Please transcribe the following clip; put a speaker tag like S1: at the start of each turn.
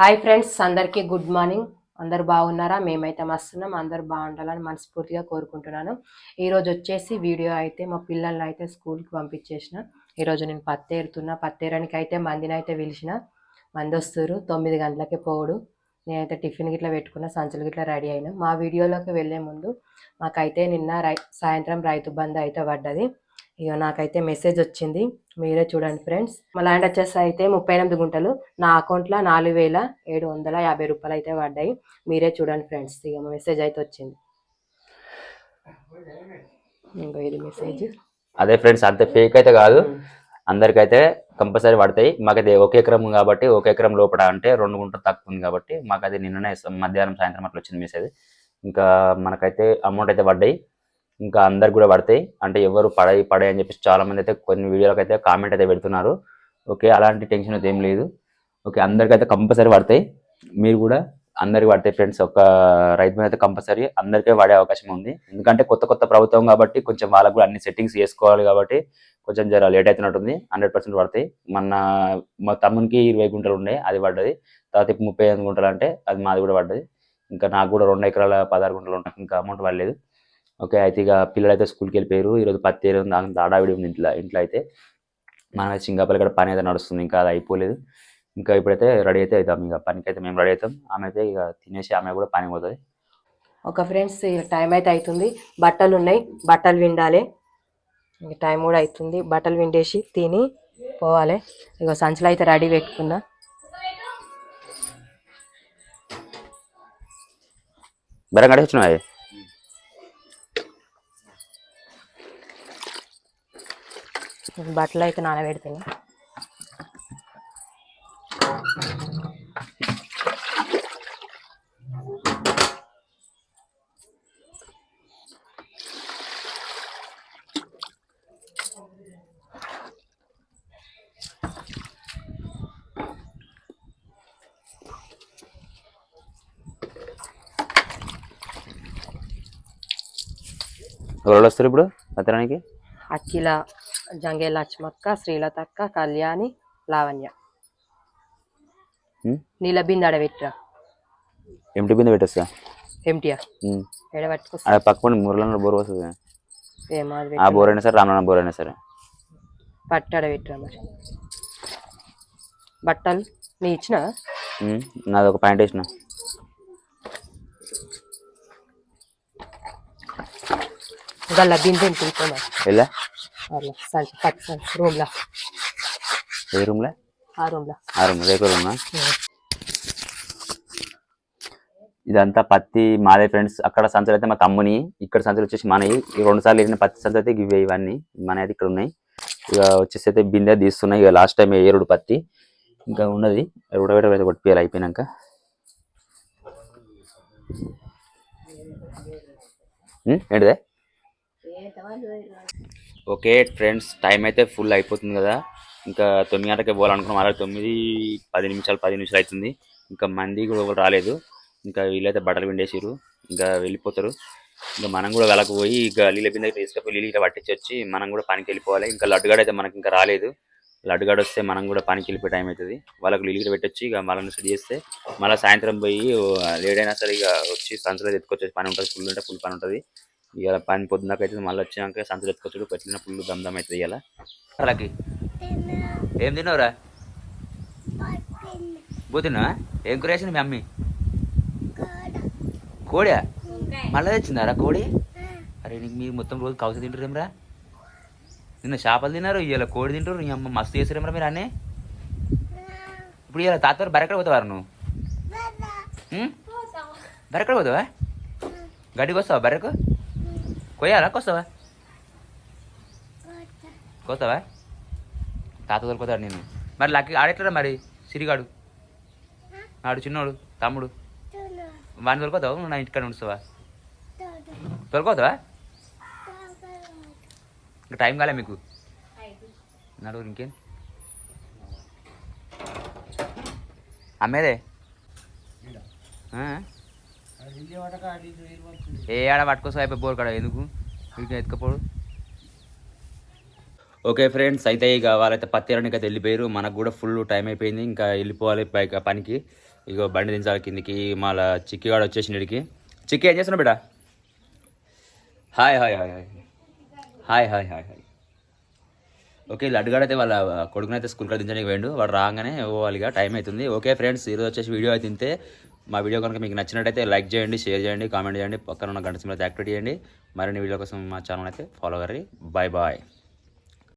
S1: Hi friends అందరికీ good morning అందరు బాగున్నారా? మేమైతే మస్తున్నాం. అందరు బాగుండాలని మనస్ఫూర్తిగా కోరుకుంటున్నాను. ఈరోజు వచ్చేసి వీడియో అయితే మా పిల్లల్ని అయితే స్కూల్కి పంపించేసిన. ఈరోజు నేను పత్తేరుతున్నా. పత్తేరానికి అయితే మందిని అయితే పిలిచిన. మంది వస్తారు తొమ్మిది గంటలకే పోవుడు. నేనైతే టిఫిన్ గిట్లా పెట్టుకున్న. సంచులు గిట్లా రెడీ అయినా. మా వీడియోలోకి వెళ్ళే ముందు మాకైతే నిన్న రై సాయంత్రం రైతు బంధు అయితే పడ్డది. ఇక నాకైతే మెసేజ్ వచ్చింది. మీరే చూడండి ఫ్రెండ్స్ మా ల్యాండ్ వచ్చేసి అయితే ముప్పై ఎనిమిది గుంటలు. నా అకౌంట్లో నాలుగు వేల ఏడు వందల యాభై రూపాయలు అయితే పడ్డాయి. మీరే చూడండి ఫ్రెండ్స్ ఇక మెసేజ్ అయితే వచ్చింది. ఇంకో ఇది మెసేజ్
S2: అదే ఫ్రెండ్స్ అంత ఫేక్ అయితే కాదు. అందరికైతే కంపల్సరీ పడతాయి. మాకైతే ఒక ఎకరం కాబట్టి ఒక ఎకరం లోపల అంటే రెండు గుంటలు తక్కువ ఉంది కాబట్టి మాకైతే నిన్ననే మధ్యాహ్నం సాయంత్రం అట్లా వచ్చింది మెసేజ్ ఇంకా మనకైతే అమౌంట్ అయితే పడ్డాయి. ఇంకా అందరికి కూడా పడతాయి. అంటే ఎవరు పడాయి పడాయి అని చెప్పేసి చాలా మంది అయితే కొన్ని వీడియోలకు అయితే కామెంట్ అయితే పెడుతున్నారు. ఓకే అలాంటి టెన్షన్ అయితే ఏం లేదు. ఓకే అందరికైతే కంపల్సరీ పడతాయి. మీరు కూడా అందరికి పడతాయి ఫ్రెండ్స్ ఒక రైతు మీద అయితే కంపల్సరీ అందరికీ పడే అవకాశం ఉంది. ఎందుకంటే కొత్త కొత్త ప్రభుత్వం కాబట్టి కొంచెం వాళ్ళకు కూడా అన్ని సెట్టింగ్స్ చేసుకోవాలి కాబట్టి కొంచెం జర లేట్ అవుతున్నట్టుంది హండ్రెడ్ పర్సెంట్ పడతాయి. మన మా తమ్మునికి ఇరవై గుంటలు ఉండే అది పడ్డది. తర్వాత ఇప్పుడు ముప్పై ఐదు గుంటలు అంటే అది మాది కూడా పడ్డది. ఇంకా నాకు కూడా రెండు ఎకరాల పదహారు గుంటలు ఉంటాయి ఇంకా అమౌంట్ పడలేదు. ఓకే అయితే ఇక పిల్లలు అయితే స్కూల్కి వెళ్ళిపోయారు. ఈరోజు పత్తి ఉంది అంత ఆడావిడి ఉంది ఇంట్లో ఇంట్లో అయితే. మనం అయితే సింగాపూర్ ఇక్కడ పని అయితే నడుస్తుంది ఇంకా అది అయిపోలేదు. ఇంకా ఇప్పుడైతే రెడీ అయితే అవుతాం ఇక పనికి అయితే మేము రెడీ అవుతాం. ఆమె అయితే ఇక తినేసి ఆమె కూడా పని పోతుంది.
S1: ఒక ఫ్రెండ్స్ టైం అయితే అవుతుంది. బట్టలు ఉన్నాయి బట్టలు విండాలి. ఇక టైం కూడా అవుతుంది. బట్టలు విండేసి తిని పోవాలి. ఇక సంచులు అయితే రెడీ పెట్టుకున్నా.
S2: బెరం కడేసి
S1: బట్టలు అయితే నానబెడుతున్నా
S2: ఎవరు వస్తారు ఇప్పుడు పత్రానికి
S1: అఖిల. జంగే లక్ష్మక్క శ్రీలతక్క కళ్యాణి లావణ్య. నీళ్ళ బిందె ఆడబెట్టిరా
S2: ఎంటి బిందె పెట్టేస్తా
S1: ఎంటియా. ఎడబెట్టుకొస్తా
S2: అక్కడ పక్కన మురళన్న బోర్ వస్తుంది కదా.
S1: ఏమో అది
S2: ఆ బోర్ అయినా సరే రానున్న బోర్ అయినా సరే
S1: పట్టు ఆడబెట్టిరా మరి? బట్టలు? నీ ఇచ్చిన?
S2: నాది ఒక పాయింట్ వేసిన.
S1: గల్ల బిందె తింటున్నా
S2: వెళ్ళా
S1: అట్లా సంచి పట్టు సంచి రూమ్లా
S2: ఏ రూమ్లో
S1: ఆ రూమ్లా
S2: ఆ రూమ్ రేపు రూమా ఇదంతా పత్తి మాదే ఫ్రెండ్స్ అక్కడ సంచులు అయితే మా తమ్ముని ఇక్కడ సంచులు వచ్చేసి మనవి. ఈ రెండు సార్లు వెళ్ళిన పత్తి సంచులు అయితే ఇవే ఇవన్నీ. మన అయితే ఇక్కడ ఉన్నాయి. ఇక వచ్చేసి అయితే బిందె తీస్తున్నాయి. ఇక లాస్ట్ టైం ఏరుడు పత్తి. ఇంకా ఉన్నది. ఉడబెట్ట అయితే కొట్టిపోయాలి అయిపోయినాక? ఏంటిదే? ఓకే ఫ్రెండ్స్ టైం అయితే ఫుల్ అయిపోతుంది కదా. ఇంకా తొమ్మిది గంటలకి పోవాలనుకున్నాం. అలా తొమ్మిది పది నిమిషాలు పది నిమిషాలు అవుతుంది. ఇంకా మంది కూడా రాలేదు. ఇంకా వీళ్ళైతే బట్టలు పిండేసారు ఇంకా వెళ్ళిపోతారు. ఇంకా మనం కూడా వెళ్ళక పోయి ఇక నీళ్ళ బిందె తీసుకపోయి నీళ్ళు ఇట్లా పట్టించి వచ్చి మనం కూడా పనికి వెళ్ళిపోవాలి. ఇంకా లడ్డుగాడు అయితే మనకి ఇంకా రాలేదు. లడ్డుగాడు వస్తే మనం కూడా పనికి వెళ్ళిపోయే టైం అవుతుంది. వాళ్ళకి నీళ్ళు పెట్టొచ్చి ఇక మళ్ళీ సెట్ చేస్తే మళ్ళీ సాయంత్రం పోయి లేట్ అయినా సరే ఇక వచ్చి సంచులో ఎత్తుకొచ్చే పని ఉంటుంది. ఫుల్ ఉంటే ఫుల్ పని ఉంటుంది. ఇక పని పొద్దున్నక అయితే మళ్ళీ వచ్చినాక సంచులు ఎత్తుకొచ్చుడు పెట్టిన ఫుల్ దమ్ దమ్ అవుతుంది ఇవాళ అలాగే. ఏం తిన్నావురా? పోతున్నా ఏం కూర వేసింది మీ అమ్మి? కోడా మళ్ళీ తెచ్చిందారా కోడి? అరే నీకు మీరు మొత్తం రోజు కౌస తింటారేమ్రా నిన్న చేపలు తిన్నారు ఇవాళ కోడి తింటారు నీ అమ్మ మస్తు చేసారేమ్రా మీరు అన్నీ. ఇప్పుడు ఇవాళ తాతవారు బరెక్కడ పోతావారు నువ్వు? బరెక్కడ పోతావా? గడ్డికి వస్తావా బర్రెకు? కొయ్యాలా కొస్తావా కోస్తావా తాత తోలుకోతాడు నేను మరి లక్కి ఆడెట్లరా మరి సిరిగాడు ఆడు చిన్నోడు తమ్ముడు వాడిని తోలుకోతావు నువ్వు నా ఇంటికాడ ఉంచుతావా తోలుకోతావా ఇంకా టైం కాలే మీకు నలుగురు ఇంకేం అమ్మేదే? ఏ ఆడ పట్టుకోసం అయిపోయి బోర్ కాడ ఎందుకు? వీటిని ఎత్తుకపోడు. ఓకే ఫ్రెండ్స్ అయితే ఇక వాళ్ళైతే పత్తి ఎరడానికి అయితే వెళ్ళిపోయారు. మనకు కూడా ఫుల్ టైం అయిపోయింది. ఇంకా వెళ్ళిపోవాలి పైగా పనికి. ఇగో బండి దించాలి కిందికి. మళ్ళా చిక్కిగాడు వచ్చేసి ఇడికి చిక్కి ఏం చేస్తున్నావు బిడ్డ? Hi hi hi hi. Hi hi hi hi. Okay లడ్డుగాడు అయితే వాళ్ళ కొడుకునైతే స్కూల్ కాడ దించడానికి వేయండు వాడు రాగానే పోవాలిగా టైం అవుతుంది. ఓకే ఫ్రెండ్స్ ఈరోజు వచ్చేసి వీడియో అయితే తింటే మా వీడియో కనుక మీకు నచ్చినట్టయితే లైక్ చేయండి షేర్ చేయండి కామెంట్ చేయండి. పక్కన ఉన్న గంట సింబల్ యాక్టివేట్ చేయండి. మరిన్ని వీడియో కోసం మా ఛానల్ అయితే ఫాలో కర్రీ బాయ్ బాయ్.